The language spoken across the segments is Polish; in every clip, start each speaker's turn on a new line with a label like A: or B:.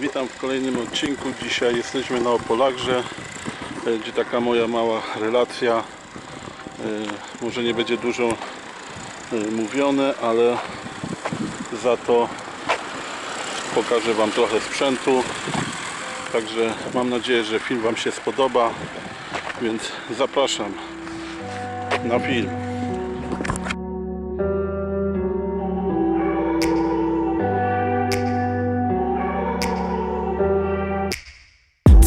A: Witam w kolejnym odcinku. Dzisiaj jesteśmy na Opolagrze. Będzie taka moja mała relacja. E, Może nie będzie dużo e, mówione, ale za to pokażę Wam trochę sprzętu. Także mam nadzieję, że film Wam się spodoba. Więc zapraszam na film.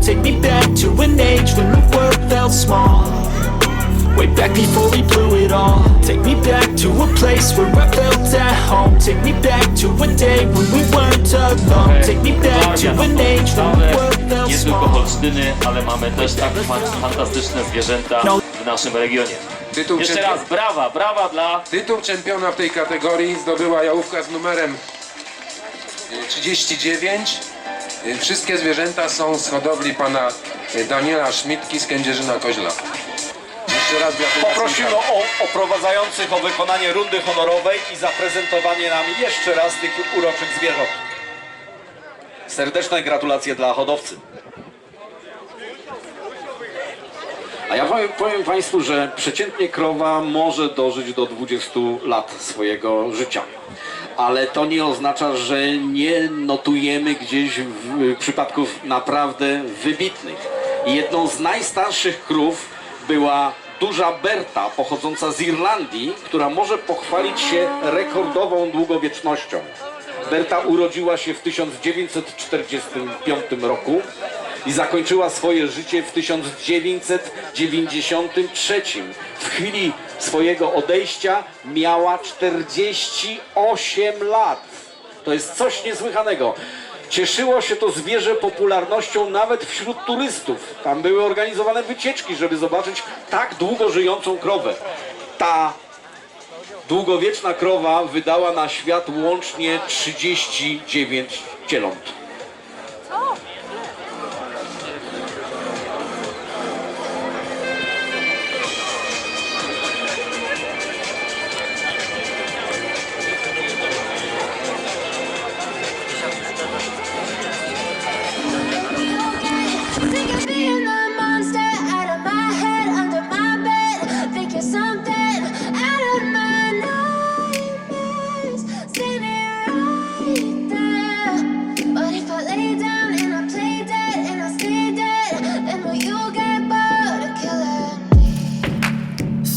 B: Take me back to an age when the world felt small. Way back before we blew it all Take me back to a place where I felt at home Take me back to a day when we weren't alone Take me back to an age when the world felt
C: nie tylko
B: small
C: Holsztyny, ale mamy też tak fan- fantastyczne zwierzęta
B: No.
C: w naszym regionie.
D: Tytuł,
C: Jeszcze
D: czempion-
C: raz brawa, brawa dla
D: tytuł czempiona w tej kategorii zdobyła jałówka z numerem y, 39. Y, Wszystkie zwierzęta są z hodowli pana y, Daniela Szmitki z Kędzierzyna Koźla. Jeszcze raz gratulacje.
E: Poprosimy o oprowadzających o wykonanie rundy honorowej i zaprezentowanie nam jeszcze raz tych uroczych zwierząt. Serdeczne gratulacje dla hodowcy. A ja powiem, powiem Państwu, że przeciętnie krowa może dożyć do 20 lat swojego życia. Ale to nie oznacza, że nie notujemy gdzieś w, przypadków naprawdę wybitnych. Jedną z najstarszych krów była duża Berta, pochodząca z Irlandii, która może pochwalić się rekordową długowiecznością. Berta urodziła się w 1945 roku i zakończyła swoje życie w 1993. W chwili swojego odejścia miała 48 lat. To jest coś niesłychanego. Cieszyło się to zwierzę popularnością nawet wśród turystów. Tam były organizowane wycieczki, żeby zobaczyć tak długo żyjącą krowę. Ta długowieczna krowa wydała na świat łącznie 39 cieląt.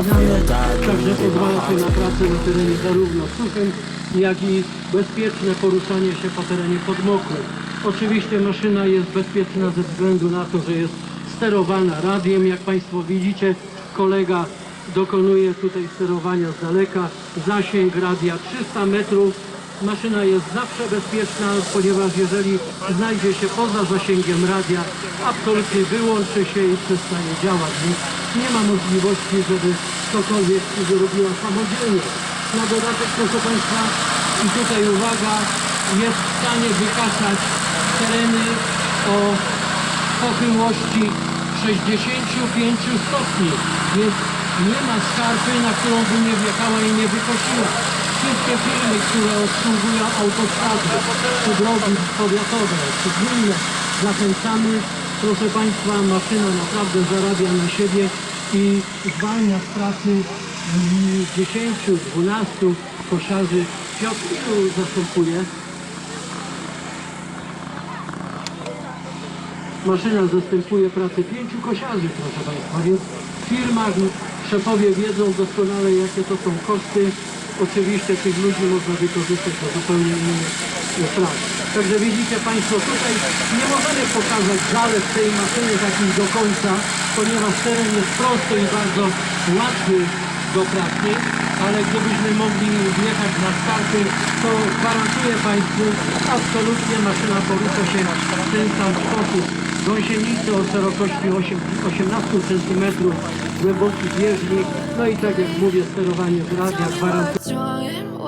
B: useless I feel
F: Także
B: diluted My
F: pozwala
B: heart's
F: na pracę na terenie zarówno suchym, jak i bezpieczne poruszanie się po terenie podmokrym. Oczywiście maszyna jest bezpieczna ze względu na to, że jest sterowana radiem. Jak Państwo widzicie, kolega dokonuje tutaj sterowania z daleka. Zasięg radia 300 metrów. Maszyna jest zawsze bezpieczna, ponieważ jeżeli znajdzie się poza zasięgiem radia, absolutnie wyłączy się i przestanie działać. Nie ma możliwości, żeby cokolwiek zrobiła samodzielnie. Na dodatek, proszę Państwa, i tutaj uwaga, jest w stanie wykazać tereny o pochyłości 65 stopni, więc nie ma skarpy, na którą by nie wjechała i nie wykosiła. Wszystkie firmy, które obsługują autostrady, czy drogi powiatowe, czy gminne, zachęcamy. Proszę Państwa, maszyna naprawdę zarabia na siebie i zwalnia z pracy mm, 10-12 kosiarzy. Piotr, ilu zastępuje? Maszyna zastępuje pracę pięciu kosiarzy, proszę Państwa, więc w firmach szefowie wiedzą doskonale, jakie to są koszty. Oczywiście tych ludzi można wykorzystać do zupełnie innych spraw. Także widzicie Państwo, tutaj nie możemy pokazać zalet tej maszyny takich do końca, ponieważ teren jest prosty i bardzo łatwy do pracy, ale gdybyśmy mogli wjechać na skarpy, to gwarantuję Państwu, absolutnie maszyna porusza się w ten sam sposób. Gąsienicy o szerokości 8, 18 cm, głęboki bieżnik, no i tak jak mówię, sterowanie z radia gwarantuje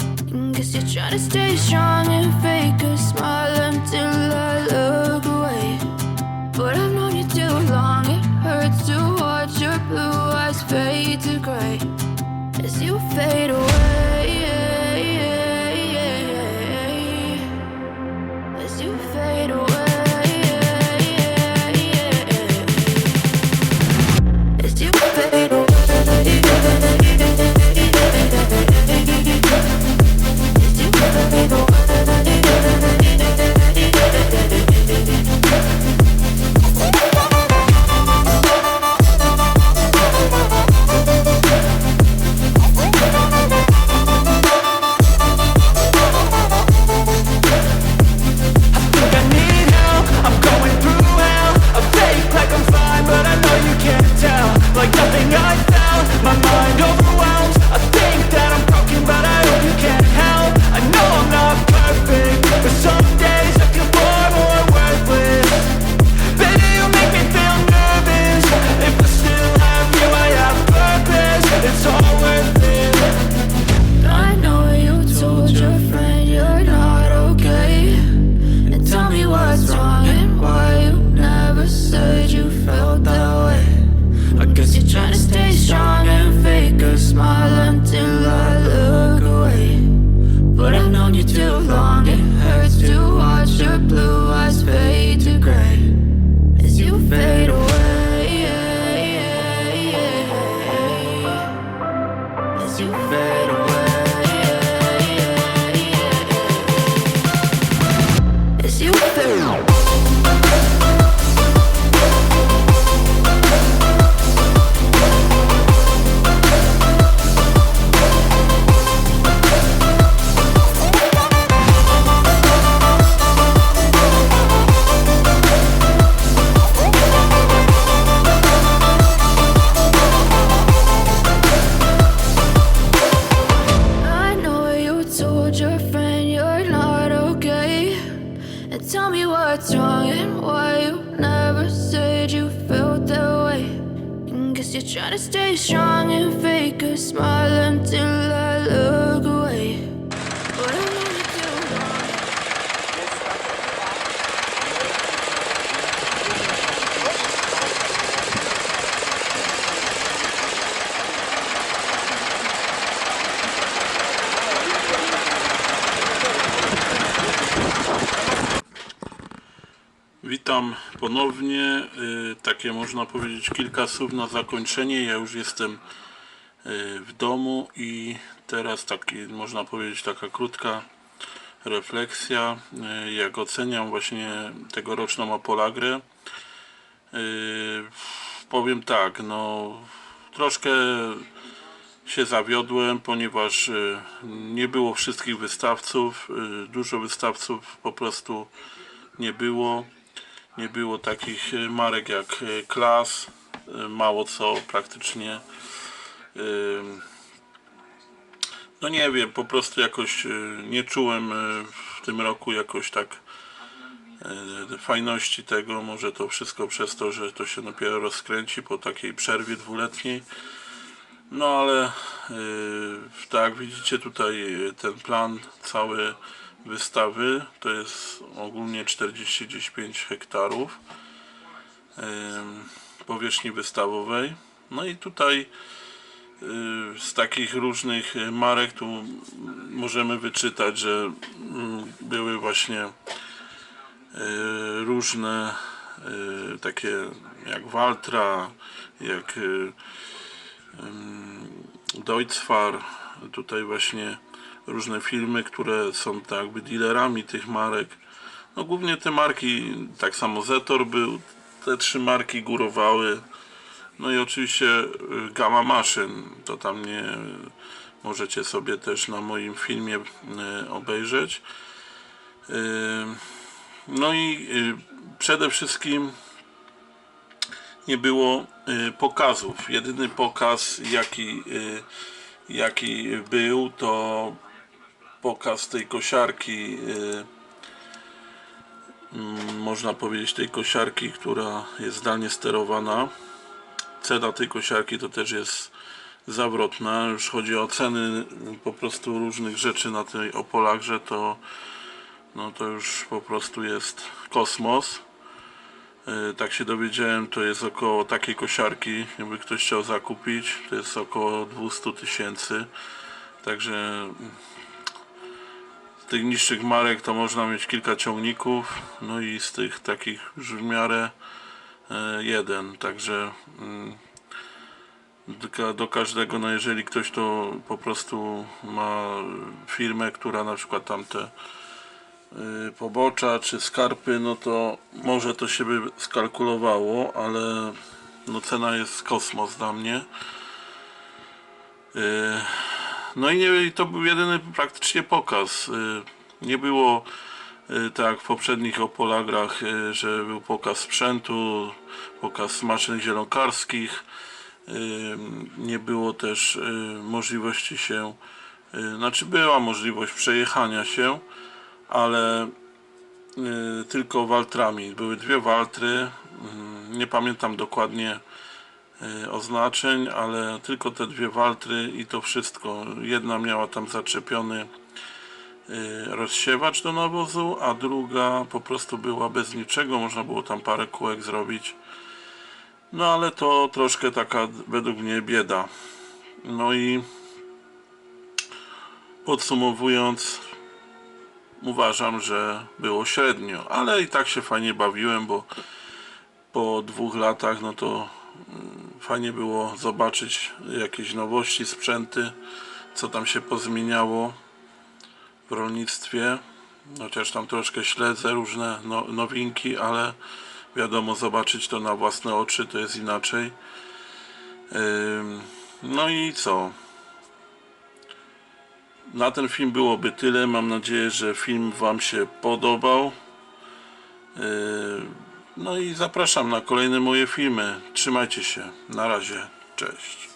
G: Mm, guess you're trying to stay strong and fake stay strong and fake a smile until I look away. But I know you too.
A: Witam ponownie. Y, Takie można powiedzieć kilka słów na zakończenie. Ja już jestem y, w domu i teraz taki można powiedzieć taka krótka refleksja, y, jak oceniam właśnie tegoroczną Apolagrę. Powiem tak, no troszkę się zawiodłem, ponieważ nie było wszystkich wystawców, dużo wystawców po prostu nie było. Nie było takich y, marek jak y, Klas, y, mało co praktycznie. No nie wiem, po prostu jakoś nie czułem w tym roku jakoś tak fajności tego. Może to wszystko przez to, że to się dopiero rozkręci po takiej przerwie dwuletniej. No ale tak widzicie tutaj ten plan cały wystawy to jest ogólnie 45 hektarów powierzchni wystawowej. No i tutaj y, z takich różnych marek tu możemy wyczytać, że mm, były właśnie y, różne y, takie jak Waltra, jak Deutzfar, tutaj właśnie różne filmy, które są tak jakby dealerami tych marek. No głównie te marki, tak samo Zetor był, te trzy marki górowały. No i oczywiście y, Gama Maszyn, to tam nie możecie sobie też na moim filmie y, obejrzeć. Y, No i przede wszystkim nie było pokazów. Jedyny pokaz jaki, jaki był to pokaz tej kosiarki y, mm, można powiedzieć tej kosiarki, która jest zdalnie sterowana. Cena tej kosiarki to też jest zawrotna. Już chodzi o ceny po prostu różnych rzeczy na tej Opolagrze, to no to już po prostu jest kosmos. Y, Tak się dowiedziałem, to jest około takiej kosiarki, jakby ktoś chciał zakupić, to jest około 200 tysięcy. Także tych niższych marek to można mieć kilka ciągników, no i z tych takich już w miarę e, jeden. Także mm, do, ka- do każdego, no jeżeli ktoś to po prostu ma firmę, która na przykład tamte y, pobocza czy skarpy, no to może to się by skalkulowało, ale no cena jest kosmos dla mnie. No i nie, to był jedyny praktycznie pokaz. Y, Nie było y, tak jak w poprzednich Opolagrach, y, że był pokaz sprzętu, pokaz maszyn zielonkarskich. Nie było też możliwości się, znaczy była możliwość przejechania się, ale tylko waltrami. Były dwie waltry, y, nie pamiętam dokładnie oznaczeń, ale tylko te dwie waltry i to wszystko. Jedna miała tam zaczepiony y, rozsiewacz do nawozu, a druga po prostu była bez niczego, można było tam parę kółek zrobić. No ale to troszkę taka według mnie bieda. No i podsumowując, uważam, że było średnio, ale i tak się fajnie bawiłem, bo po dwóch latach no to fajnie było zobaczyć jakieś nowości, sprzęty, co tam się pozmieniało w rolnictwie. Chociaż tam troszkę śledzę różne no, nowinki, ale wiadomo, zobaczyć to na własne oczy to jest inaczej. No i co? Na ten film byłoby tyle. Mam nadzieję, że film Wam się podobał. No i zapraszam na kolejne moje filmy. Trzymajcie się. Na razie. Cześć.